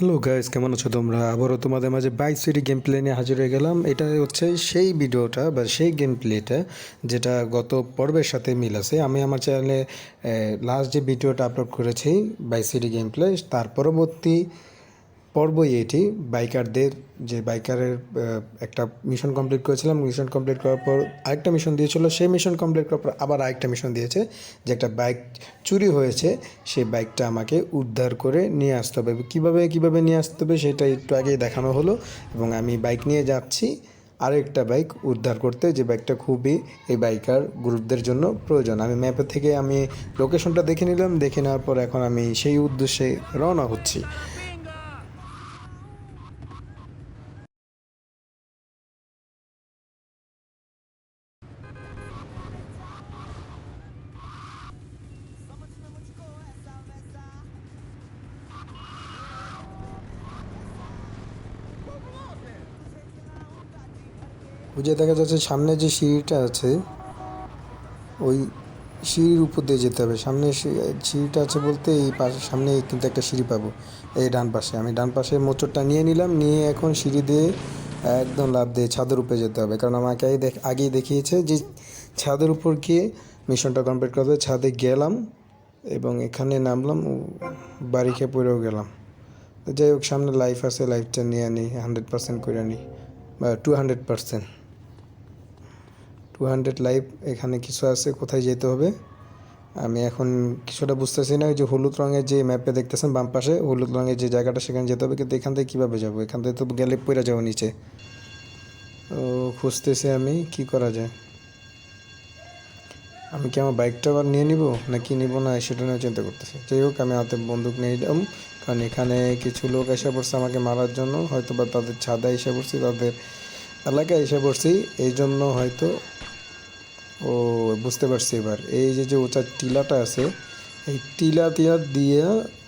Hello guys কেমন আছো তোমরা? আবারও তোমাদের মাঝে বাইক সিটি গেম প্লে নিয়ে হাজির হয়ে গেলাম। এটা হচ্ছে সেই ভিডিওটা বা সেই গেম প্লেটা যেটা গত পর্বের সাথে মিল আছে। আমি আমার চ্যানেলে লাস্ট যে ভিডিওটা আপলোড করেছি বাইক সিটি গেম প্লে তার পরবর্তী পর্বই এটি। বাইকারদের, যে বাইকারের একটা মিশন কমপ্লিট করেছিলাম। মিশন কমপ্লিট করার পর আরেকটা মিশন দিয়েছিল। সেই মিশন কমপ্লিট করার পর আবার আরেকটা মিশন দিয়েছে, যে একটা বাইক চুরি হয়েছে, সেই বাইকটা আমাকে উদ্ধার করে নিয়ে আসতে হবে। কীভাবে কীভাবে নিয়ে আসতে হবে সেটা একটু আগেই দেখানো হলো এবং আমি বাইক নিয়ে যাচ্ছি। আরেকটা বাইক উদ্ধার করতে, যে বাইকটা খুবই এই বাইকার গ্রুপদের জন্য প্রয়োজন। আমি ম্যাপে থেকে আমি লোকেশনটা দেখে নিলাম। দেখে নেওয়ার পর এখন আমি সেই উদ্দেশ্যে রওনা হচ্ছি। বুঝে দেখা যাচ্ছে সামনে যে সিঁড়িটা আছে, ওই সিঁড়ির উপর দিয়ে যেতে হবে। সামনে সিঁড়িটা আছে বলতে এই পাশে, সামনে কিন্তু একটা সিঁড়ি পাবো, এই ডান পাশে। আমি ডান পাশে মোচরটা নিয়ে নিলাম, নিয়ে এখন সিঁড়ি দিয়ে একদম লাভ দিয়ে ছাদের উপরে যেতে হবে। কারণ আমাকে দেখ আগেই দেখিয়েছে যে ছাদের উপর গিয়ে মিশনটা কমপ্লিট করতে। ছাদে গেলাম এবং এখানে নামলাম বাড়ি খেয়ে পড়েও গেলাম। যাই হোক, সামনে লাইফ আছে লাইফটা নিয়ে আনি হান্ড্রেড পার্সেন্ট করে আনি, বা two hundred percent two hundred live এখানে কিছু আছে, কোথায় যেতে হবে? আমি এখন কিছুটা বুঝতেছি না যে হলুদ রঙের যে ম্যাপে দেখতেছেন বাম পাশে, হলুদ রঙের যে জায়গাটা সেখানে যেতে হবে, কিন্তু এখান থেকে কীভাবে যাব? এখান থেকে তো গেলে পড়ে যাব নিচে। ও, খুঁজতেছি আমি, কি করা যায়? আমি কি আমার বাইকটা আবার নিয়ে নিব না কি নিব না, সেটা নিয়ে চিন্তা করতেছি। যাই হোক, আমি হাতে বন্দুক নিয়ে নিলাম, কারণ এখানে কিছু লোক এসে পড়ছে আমাকে মারার জন্য হয়তো বা তাদের ছাদা এসে পড়ছি, তাদের এলাকায় এসে পড়ছি এই জন্য হয়তো ও, বুঝতে পারছি এবার। এই যে যে উঁচা টিলাটা আছে, এই টিলা টিলা দিয়ে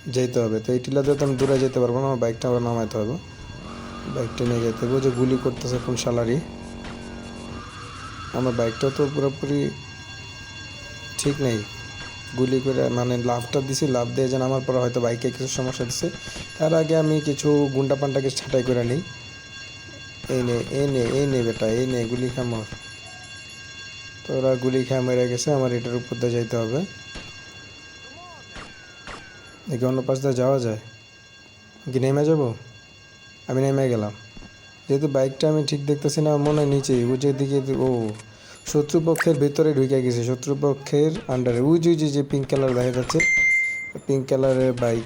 যেতে হবে। তো এই টিলা দিয়ে তো আমি দূরে যেতে পারব না, আমার বাইকটা আবার নামাইতে হবে। বাইকটা নিয়ে যেতে হবে। যে গুলি করতেছে কোন সালারি আমার বাইকটা তো পুরোপুরি ঠিক নেই। গুলি করে মানে লাভটা দিছি, লাভ দিয়ে যেন আমার পরে হয়তো বাইকে কিছু সমস্যা দিছে। তার আগে আমি কিছু গুন্ডা পান্ডাকে ছাঁটাই করে নিই। এই নে এই নে এই নে বেটা, এই নে গুলি খামর। তো ওরা গুলি খেয়ে মেরে গেছে, আমার এটার উপর দিয়ে যাইতে হবে। দেখি অন্য পাশ দিয়ে যাওয়া যায়। কি, নেমে যাব? আমি নেমে গেলাম। যেহেতু বাইকটা আমি ঠিক দেখতেছি না মনে হয় নিচেই। ও যেদিকে, ও শত্রুপক্ষের ভেতরে ঢুকে গেছে। শত্রুপক্ষের আন্ডারে ওই যে- যে পিঙ্ক কালার দেখা যাচ্ছে পিঙ্ক কালারের বাইক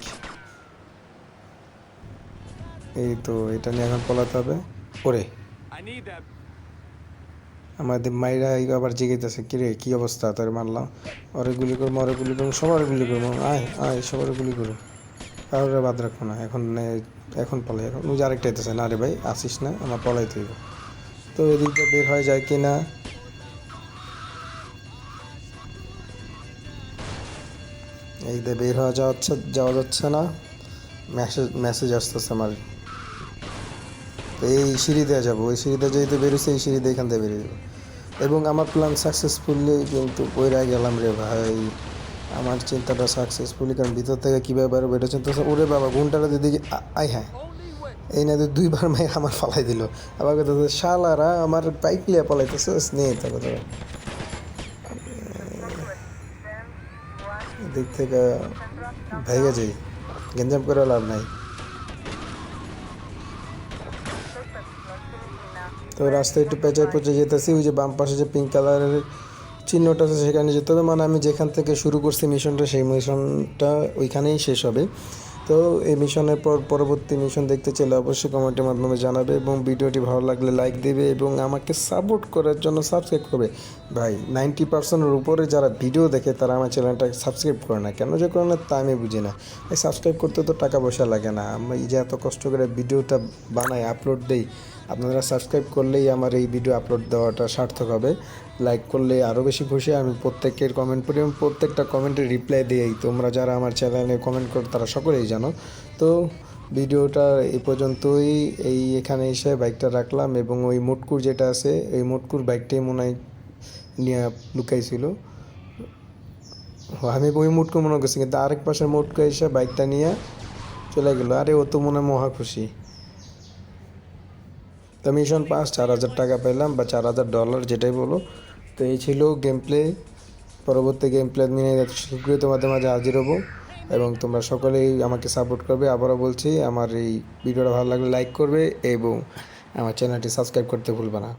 এই তো, এটা নিয়ে এখন পলাতে হবে। that. আমাদের মাইরা আবার জিগাইতেছে কিরে কি অবস্থা তোর মারলাম? ওরে গুলি করব ওরে গুলি করব সবার গুলি করব আয় আয়, সবার গুলি করব কারোর বাদ রাখব না, এখন এখন পলাই, এখন ওই আরেকটা আইতেছে, না রে ভাই, আসিস না, আমার পলাই তুইব। তো এদিক দিয়ে বের হয়ে যায় কি না এই দিয়ে বের হওয়া যাচ্ছে, যাওয়া যাচ্ছে না। মেসেজ মেসেজ আসতেছে আমার তো এই সিঁড়ি দিয়ে যাব, ওই সিঁড়িতে যেহেতু বেরোছে এই সিঁড়িতে এখান থেকে বেরিয়ে যাব। এবং আমার প্ল্যান সাকসেসফুলি কিন্তু বইরা গেলাম রে ভাই। আমার চিন্তাটা সাকসেসফুলি কারণ ভিতর থেকে কীভাবে বেরোবো এটা চিন্তা ওরে বাবা ঘুমটাটা দিদি আই হ্যাঁ। এই না দুইবার মায়ের আমার ফালাই দিল। আবার কথা শালারা, আমার বাইক নিয়ে পালাইতেছে নিয়ে তো কথা দিক থেকে ভেঙে যাই, গেঞ্জাম করে লাভ নাই। তো রাস্তায় একটু পেঁচায় পচে যেতেছি, ওই যে বাম পাশে যে পিঙ্ক কালারের চিহ্নটা আছে সেখানে যেতে হবে। মানে আমি যেখান থেকে শুরু করছি মিশনটা সেই মিশনটা ওইখানেই শেষ হবে। তো এই মিশনের পর পরবর্তী মিশন দেখতে চাইলে অবশ্যই কমেন্টের মাধ্যমে জানাবে এবং ভিডিওটি ভালো লাগলে লাইক দেবে এবং আমাকে সাপোর্ট করার জন্য সাবস্ক্রাইব করবে। ভাই নাইনটি পার্সেন্টের উপরে যারা ভিডিও দেখে তারা আমার চ্যানেলটা সাবস্ক্রাইব করে না। কেন যে করে না তা আমি বুঝি না। এই সাবস্ক্রাইব করতে তো টাকা পয়সা লাগে না। আমি যে এত কষ্ট করে ভিডিওটা বানাই আপলোড দেই আপনারা সাবস্ক্রাইব করলেই আমার এই ভিডিও আপলোড দেওয়াটা সার্থক হবে। লাইক করলে আরও বেশি খুশি আমি প্রত্যেকের কমেন্ট পড়ি এবং প্রত্যেকটা কমেন্টের রিপ্লাই দিয়েই। তোমরা যারা আমার চ্যানেলে কমেন্ট করো, তারা সকলেই জানো। তো ভিডিওটা এই পর্যন্তই। এই এখানে এসে বাইকটা রাখলাম এবং ওই মোটকুর যেটা আছে এই মোটকুর বাইকটাই মনে হয় নিয়ে লুকাইছিল। আমি ওই মুটকু মনে করছি, কিন্তু আরেক পাশে মুটকু এসে বাইকটা নিয়ে চলে গেলো। আরে ও তো মনে হয় মহা খুশি। তো মিশন পাস চার হাজার টাকা পেলাম বা চার হাজার ডলার যেটাই বলো। তো এই ছিল গেম প্লে পরবর্তী গেম প্লে নিয়ে শীঘ্রই তোমাদের মাঝে হাজির হব এবং তোমরা সকলেই আমাকে সাপোর্ট করবে। আবারও বলছি, আমার এই ভিডিওটা ভালো লাগলে লাইক করবে এবং আমার চ্যানেলটি সাবস্ক্রাইব করতে ভুলবে না।